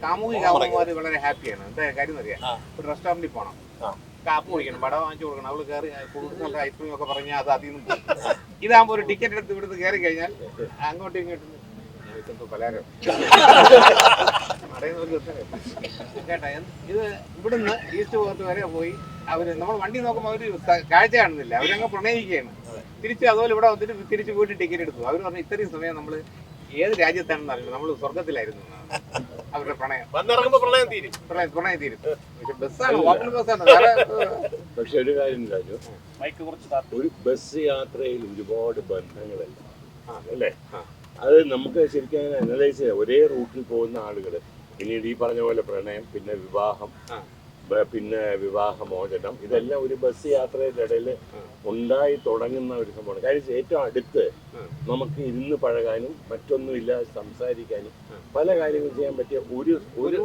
കാമുകി കാമുകന്മാര് വളരെ ഹാപ്പിയാണ്. എന്താ കാര്യം അറിയാം. ഒരു റെസ്റ്റോറന്റിൽ പോകണം ആ. കാപ്പ് കുടിക്കണം വട വാങ്ങിച്ചു കൊടുക്കണം അവൾ കയറി നല്ല ഐസ്ക്രീം ഒക്കെ പറഞ്ഞാൽ അത് അതിൽ നിന്ന് ഇതാകുമ്പോ ഒരു ടിക്കറ്റ് എടുത്ത് ഇവിടുന്ന് കയറി കഴിഞ്ഞാൽ അങ്ങോട്ടും ഇങ്ങോട്ടും പലഹാരം? കേട്ടാ ഇത് ഇവിടുന്ന് ഈസ്റ്റ് പോകത്ത് വരെ പോയി അവർ നമ്മൾ വണ്ടി നോക്കുമ്പോൾ അവർ കാഴ്ച കാണുന്നില്ല. അവരങ്ങ് പ്രണയിക്കുകയാണ്. തിരിച്ച് അതുപോലെ ഇവിടെ വന്നിട്ട് തിരിച്ച് പോയിട്ട് ടിക്കറ്റ് എടുത്തു. അവർ പറഞ്ഞു ഇത്രയും സമയം നമ്മൾ ഏത് രാജ്യത്താണെന്ന് അറിയില്ല. നമ്മൾ സ്വർഗത്തിലായിരുന്നു അവരുടെ പ്രണയം. വന്നിറങ്ങുമ്പോ പ്രളയം തീരും. പ്രണയം പ്രണയം തീരും. പക്ഷെ ബസ്സാണ് ഓപ്പൺ ബസ്സാണ്. വേറെ പക്ഷെ ഒരു കാര്യം രാജു മൈക്ക് കുറച്ച്. ഒരു ബസ് യാത്രയിൽ ഒരുപാട് ബന്ധങ്ങളല്ല? ആ, അല്ലേ? ആ. അത് നമുക്ക് ശരിക്കും അനലൈസ് ചെയ്യാം. ഒരേ റൂട്ടിൽ പോകുന്ന ആളുകൾ പിന്നീട് ഈ പറഞ്ഞ പോലെ പ്രണയം പിന്നെ വിവാഹം പിന്നെ വിവാഹമോചനം. ഇതെല്ലാം ഒരു ബസ് യാത്രയുടെ ഇടയിൽ ഉണ്ടായി തുടങ്ങുന്ന ഒരു സംഭവമാണ്. കാര്യം ഏറ്റവും അടുത്ത് നമുക്ക് ഇരുന്ന് പഴകാനും മറ്റൊന്നുമില്ല സംസാരിക്കാനും പല കാര്യങ്ങളും ചെയ്യാൻ പറ്റിയ ഒരു ഒരു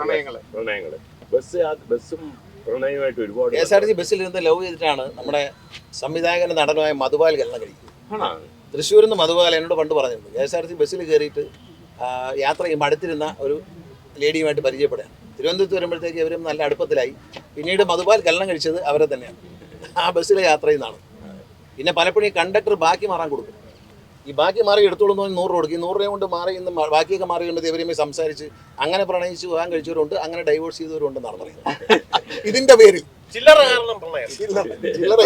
പ്രണയങ്ങൾ. പ്രണയങ്ങൾ. ബസ് ബസ്സും പ്രണയമായിട്ട് ഒരുപാട് K S R T C ബസ്സിലിരുന്ന് love ചെയ്തിട്ടാണ് നമ്മുടെ സംവിധായകന്റെ നടനുമായ മധുപാൽ കല്യാണം കഴിക്കുന്നത് തൃശ്ശൂരിൽ നിന്ന് മധുപാൽ എന്നോട് പണ്ട് പറഞ്ഞിരുന്നു. K S R T C ബസ്സിൽ കയറിയിട്ട് യാത്ര ചെയ്യുമ്പോൾ അടുത്തിരുന്ന ഒരു ലേഡിയുമായിട്ട് പരിചയപ്പെടുകയാണ്. തിരുവനന്തപുരത്ത് വരുമ്പോഴത്തേക്ക് ഇവരും നല്ല അടുപ്പത്തിലായി. പിന്നീട് മധുപാൽ കല്യാണം കഴിച്ചത് അവരെ തന്നെയാണ്. ആ ബസ്സിലെ യാത്രയിൽ നിന്നാണ്. പിന്നെ പലപ്പോഴും ഈ കണ്ടക്ടർ ബാക്കി മാറാൻ കൊടുക്കും. ഈ ബാക്കി മാറി എടുത്തോളൂ എന്ന് പറഞ്ഞാൽ നൂറ് രൂപ കൊടുക്കും. ഈ നൂറ് രൂപ കൊണ്ട് മാറി ഇന്ന് ബാക്കിയൊക്കെ മാറി കണ്ടത് ഇവരുമായി സംസാരിച്ച്. അങ്ങനെ പ്രണയിച്ച് പോകാൻ കഴിച്ചവരുണ്ട് അങ്ങനെ ഡൈവോഴ്സ് ചെയ്തവരുണ്ടെന്നാണ് പറയുന്നത്. ഇതിന്റെ പേരിൽ. ചില്ലറ കാരണം പ്രളയം ചില്ലറ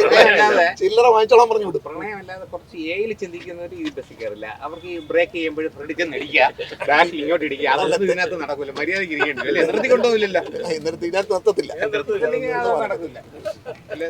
ചില്ലറ വാങ്ങിച്ചോളാൻ പറഞ്ഞു വിടും പ്രണയമല്ലാതെ കുറച്ച് ഏയിൽ ചിന്തിക്കുന്നവർ ഇത് ബസ്സിൽ കയറില്ല അവർക്ക് ഈ ബ്രേക്ക് ചെയ്യുമ്പോഴും ഫ്രണ്ടിൽ ചെന്ന് ഇടിക്കുക ബാക്ക് ഇങ്ങോട്ട് ഇടിക്കുക അതൊന്നും ഇതിനകത്ത് നടക്കില്ല മര്യാദയ്ക്ക് ഇരിക്കേണ്ടി അല്ലേ? നിർത്തി കൊണ്ടുപോകില്ല എന്നിട്ട് ഇതിനകത്ത് നിർത്തത്തില്ല. നടക്കില്ല അല്ല?